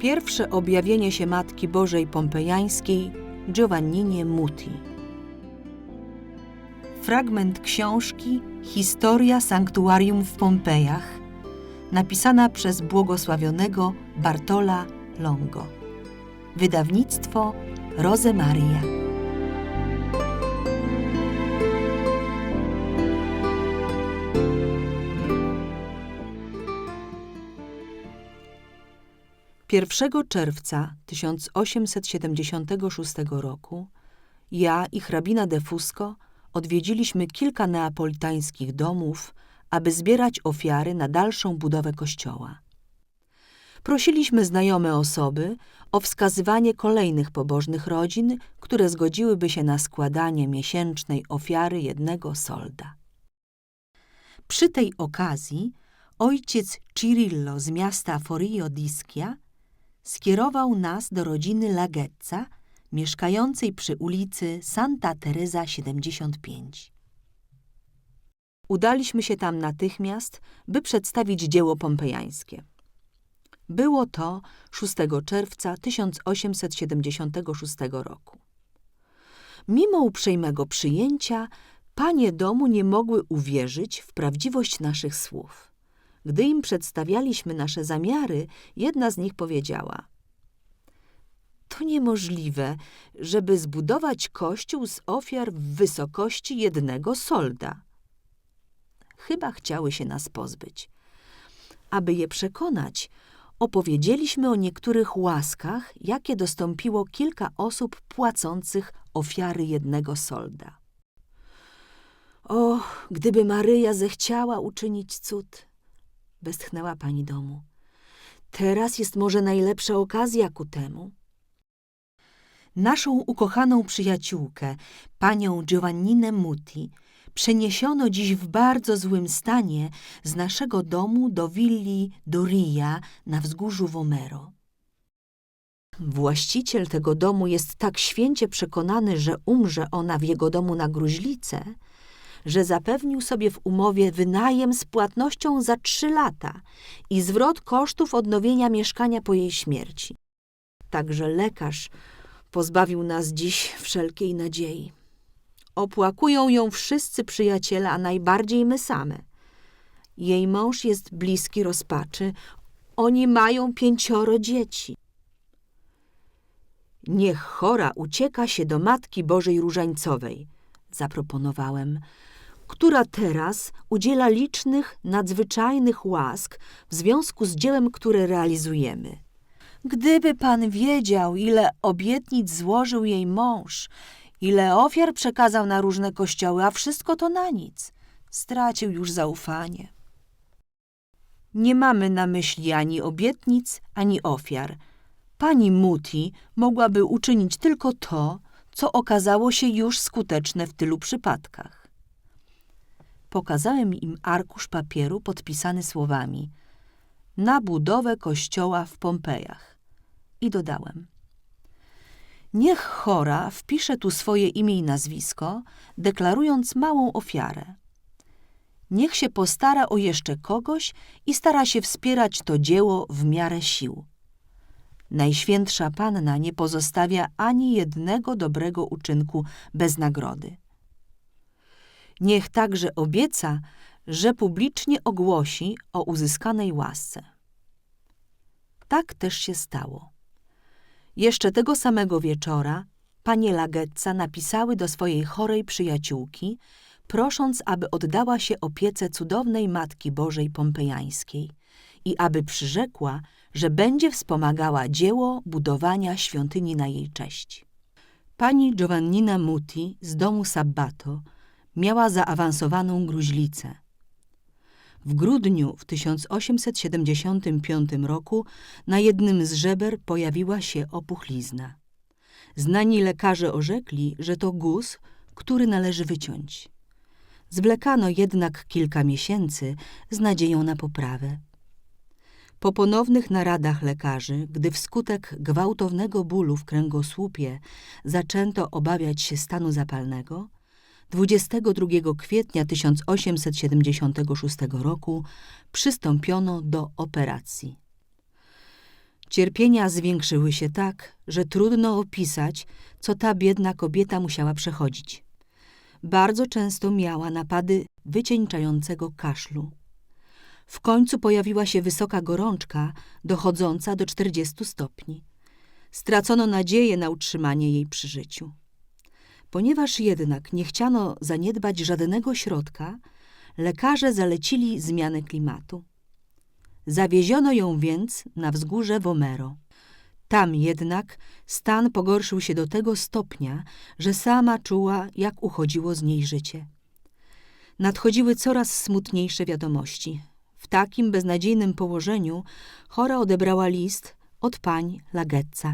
Pierwsze objawienie się Matki Bożej Pompejańskiej Giovanninie Muti. Fragment książki Historia Sanktuarium w Pompejach, napisana przez błogosławionego Bartola Longo. Wydawnictwo Rosemaria. Pierwszego czerwca 1876 roku ja i hrabina de Fusco odwiedziliśmy kilka neapolitańskich domów, aby zbierać ofiary na dalszą budowę kościoła. Prosiliśmy znajome osoby o wskazywanie kolejnych pobożnych rodzin, które zgodziłyby się na składanie miesięcznej ofiary jednego solda. Przy tej okazji ojciec Cirillo z miasta Forio d'Ischia skierował nas do rodziny Lagezza, mieszkającej przy ulicy Santa Teresa 75. Udaliśmy się tam natychmiast, by przedstawić dzieło pompejańskie. Było to 6 czerwca 1876 roku. Mimo uprzejmego przyjęcia, panie domu nie mogły uwierzyć w prawdziwość naszych słów. Gdy im przedstawialiśmy nasze zamiary, jedna z nich powiedziała: To niemożliwe, żeby zbudować kościół z ofiar w wysokości jednego solda. Chyba chciały się nas pozbyć. Aby je przekonać, opowiedzieliśmy o niektórych łaskach, jakie dostąpiło kilka osób płacących ofiary jednego solda. O, gdyby Maryja zechciała uczynić cud, westchnęła pani domu. Teraz jest może najlepsza okazja ku temu. Naszą ukochaną przyjaciółkę, panią Giovanninę Muti, przeniesiono dziś w bardzo złym stanie z naszego domu do willi Doria na wzgórzu Vomero. Właściciel tego domu jest tak święcie przekonany, że umrze ona w jego domu na gruźlicę, że zapewnił sobie w umowie wynajem z płatnością za trzy lata i zwrot kosztów odnowienia mieszkania po jej śmierci. Także lekarz pozbawił nas dziś wszelkiej nadziei. Opłakują ją wszyscy przyjaciele, a najbardziej my same. Jej mąż jest bliski rozpaczy. Oni mają pięcioro dzieci. Niech chora ucieka się do Matki Bożej Różańcowej, zaproponowałem, która teraz udziela licznych, nadzwyczajnych łask w związku z dziełem, które realizujemy. Gdyby pan wiedział, ile obietnic złożył jej mąż, ile ofiar przekazał na różne kościoły, a wszystko to na nic. Stracił już zaufanie. Nie mamy na myśli ani obietnic, ani ofiar. Pani Muti mogłaby uczynić tylko to, co okazało się już skuteczne w tylu przypadkach. Pokazałem im arkusz papieru podpisany słowami na budowę kościoła w Pompejach i dodałem Niech chora wpisze tu swoje imię i nazwisko, deklarując małą ofiarę. Niech się postara o jeszcze kogoś i stara się wspierać to dzieło w miarę sił. Najświętsza Panna nie pozostawia ani jednego dobrego uczynku bez nagrody. Niech także obieca, że publicznie ogłosi o uzyskanej łasce. Tak też się stało. Jeszcze tego samego wieczora panie Lagetza napisały do swojej chorej przyjaciółki, prosząc, aby oddała się opiece cudownej Matki Bożej Pompejańskiej i aby przyrzekła, że będzie wspomagała dzieło budowania świątyni na jej cześć. Pani Giovannina Muti z domu Sabbato miała zaawansowaną gruźlicę. W grudniu w 1875 roku na jednym z żeber pojawiła się opuchlizna. Znani lekarze orzekli, że to guz, który należy wyciąć. Zwlekano jednak kilka miesięcy z nadzieją na poprawę. Po ponownych naradach lekarzy, gdy wskutek gwałtownego bólu w kręgosłupie zaczęto obawiać się stanu zapalnego, 22 kwietnia 1876 roku przystąpiono do operacji. Cierpienia zwiększyły się tak, że trudno opisać, co ta biedna kobieta musiała przechodzić. Bardzo często miała napady wycieńczającego kaszlu. W końcu pojawiła się wysoka gorączka, dochodząca do 40 stopni. Stracono nadzieję na utrzymanie jej przy życiu. Ponieważ jednak nie chciano zaniedbać żadnego środka, lekarze zalecili zmianę klimatu. Zawieziono ją więc na wzgórze Womero. Tam jednak stan pogorszył się do tego stopnia, że sama czuła, jak uchodziło z niej życie. Nadchodziły coraz smutniejsze wiadomości. W takim beznadziejnym położeniu chora odebrała list od pań Lagetza.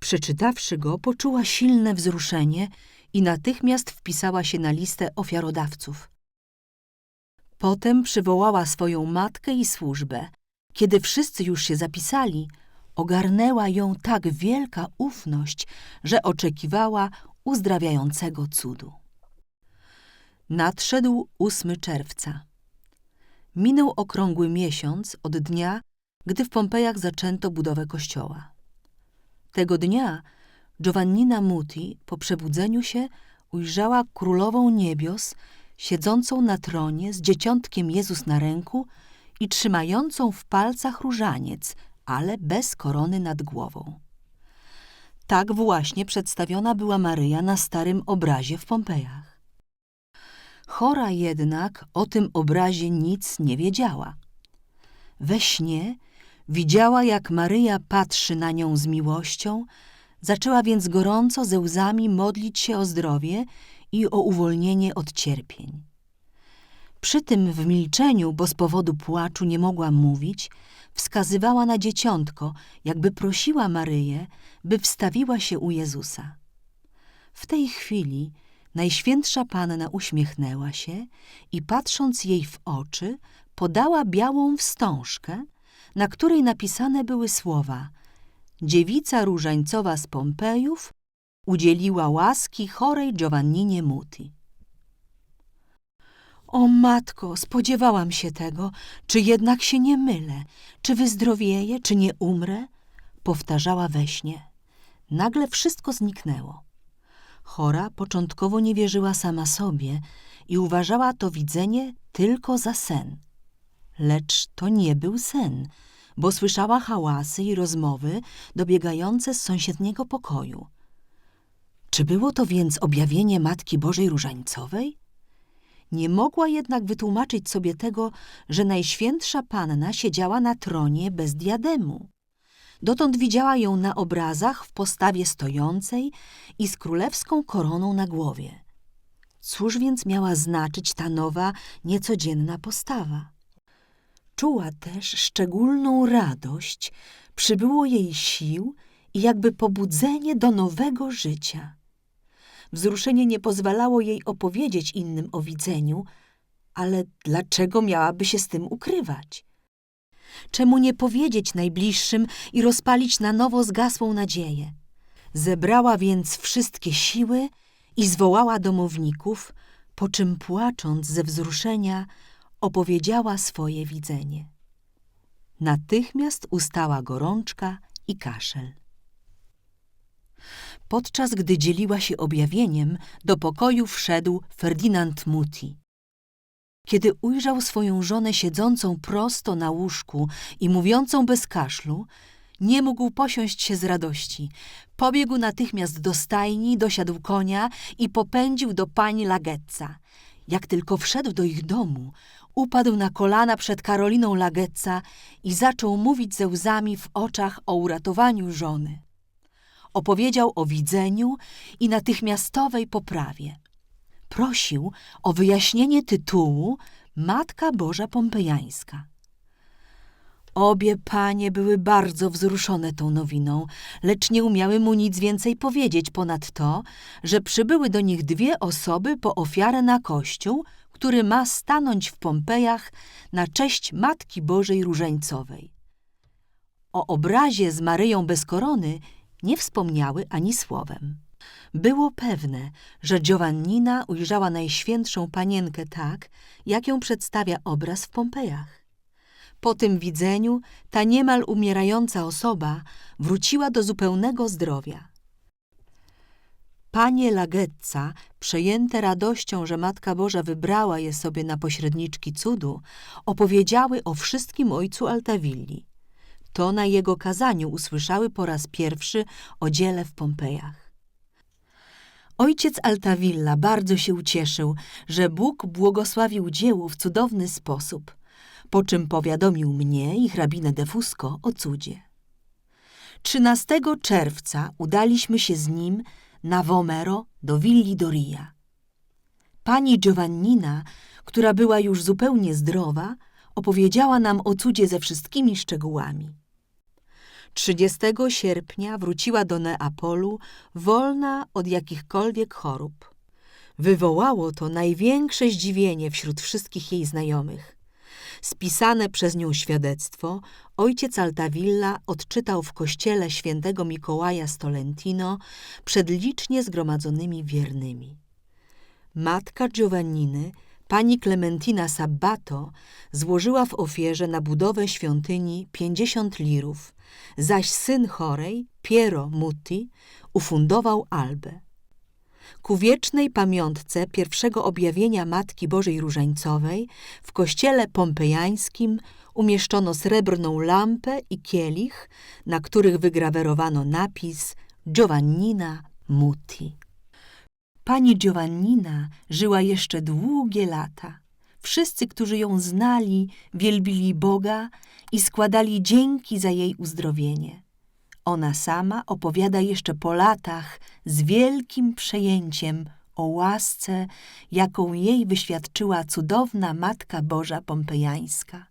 Przeczytawszy go, poczuła silne wzruszenie i natychmiast wpisała się na listę ofiarodawców. Potem przywołała swoją matkę i służbę. Kiedy wszyscy już się zapisali, ogarnęła ją tak wielka ufność, że oczekiwała uzdrawiającego cudu. Nadszedł 8 czerwca. Minął okrągły miesiąc od dnia, gdy w Pompejach zaczęto budowę kościoła. Tego dnia Giovannina Muti po przebudzeniu się ujrzała królową niebios, siedzącą na tronie z dzieciątkiem Jezus na ręku i trzymającą w palcach różaniec, ale bez korony nad głową. Tak właśnie przedstawiona była Maryja na starym obrazie w Pompejach. Chora jednak o tym obrazie nic nie wiedziała. We śnie widziała, jak Maryja patrzy na nią z miłością, zaczęła więc gorąco ze łzami modlić się o zdrowie i o uwolnienie od cierpień. Przy tym w milczeniu, bo z powodu płaczu nie mogła mówić, wskazywała na dzieciątko, jakby prosiła Maryję, by wstawiła się u Jezusa. W tej chwili Najświętsza Panna uśmiechnęła się i patrząc jej w oczy, podała białą wstążkę, na której napisane były słowa Dziewica różańcowa z Pompejów udzieliła łaski chorej Giovanninie Muti. O matko, spodziewałam się tego, czy jednak się nie mylę, czy wyzdrowieję, czy nie umrę? Powtarzała we śnie. Nagle wszystko zniknęło. Chora początkowo nie wierzyła sama sobie i uważała to widzenie tylko za sen. Lecz to nie był sen, bo słyszała hałasy i rozmowy dobiegające z sąsiedniego pokoju. Czy było to więc objawienie Matki Bożej Różańcowej? Nie mogła jednak wytłumaczyć sobie tego, że Najświętsza Panna siedziała na tronie bez diademu. Dotąd widziała ją na obrazach w postawie stojącej i z królewską koroną na głowie. Cóż więc miała znaczyć ta nowa, niecodzienna postawa? Czuła też szczególną radość, przybyło jej sił i jakby pobudzenie do nowego życia. Wzruszenie nie pozwalało jej opowiedzieć innym o widzeniu, ale dlaczego miałaby się z tym ukrywać? Czemu nie powiedzieć najbliższym i rozpalić na nowo zgasłą nadzieję? Zebrała więc wszystkie siły i zwołała domowników, po czym płacząc ze wzruszenia opowiedziała swoje widzenie. Natychmiast ustała gorączka i kaszel. Podczas gdy dzieliła się objawieniem, do pokoju wszedł Ferdynand Muti. Kiedy ujrzał swoją żonę siedzącą prosto na łóżku i mówiącą bez kaszlu, nie mógł posiąść się z radości. Pobiegł natychmiast do stajni, dosiadł konia i popędził do pani Lagetza. Jak tylko wszedł do ich domu, upadł na kolana przed Karoliną Lagetza i zaczął mówić ze łzami w oczach o uratowaniu żony. Opowiedział o widzeniu i natychmiastowej poprawie prosił o wyjaśnienie tytułu Matka Boża Pompejańska. Obie panie były bardzo wzruszone tą nowiną, lecz nie umiały mu nic więcej powiedzieć ponad to, że przybyły do nich dwie osoby po ofiarę na kościół, który ma stanąć w Pompejach na cześć Matki Bożej Różańcowej. O obrazie z Maryją bez korony nie wspomniały ani słowem. Było pewne, że Giovannina ujrzała Najświętszą Panienkę tak, jak ją przedstawia obraz w Pompejach. Po tym widzeniu ta niemal umierająca osoba wróciła do zupełnego zdrowia. Panie Lagetca, przejęte radością, że Matka Boża wybrała je sobie na pośredniczki cudu, opowiedziały o wszystkim ojcu Altawilli. To na jego kazaniu usłyszały po raz pierwszy o dziele w Pompejach. Ojciec Altawilla bardzo się ucieszył, że Bóg błogosławił dziełu w cudowny sposób, po czym powiadomił mnie i hrabinę de Fusco o cudzie. 13 czerwca udaliśmy się z nim na Vomero do Willi Doria. Pani Giovannina, która była już zupełnie zdrowa, opowiedziała nam o cudzie ze wszystkimi szczegółami. 30 sierpnia wróciła do Neapolu wolna od jakichkolwiek chorób. Wywołało to największe zdziwienie wśród wszystkich jej znajomych. Spisane przez nią świadectwo ojciec Altavilla odczytał w kościele świętego Mikołaja Stolentino przed licznie zgromadzonymi wiernymi. Matka Giovanniny, pani Clementina Sabbato, złożyła w ofierze na budowę świątyni 50 lirów, zaś syn chorej, Piero Mutti, ufundował albę. Ku wiecznej pamiątce pierwszego objawienia Matki Bożej Różańcowej w kościele pompejańskim umieszczono srebrną lampę i kielich, na których wygrawerowano napis Giovannina Mutti. Pani Giovannina żyła jeszcze długie lata. Wszyscy, którzy ją znali, wielbili Boga i składali dzięki za jej uzdrowienie. Ona sama opowiada jeszcze po latach z wielkim przejęciem o łasce, jaką jej wyświadczyła cudowna Matka Boża Pompejańska.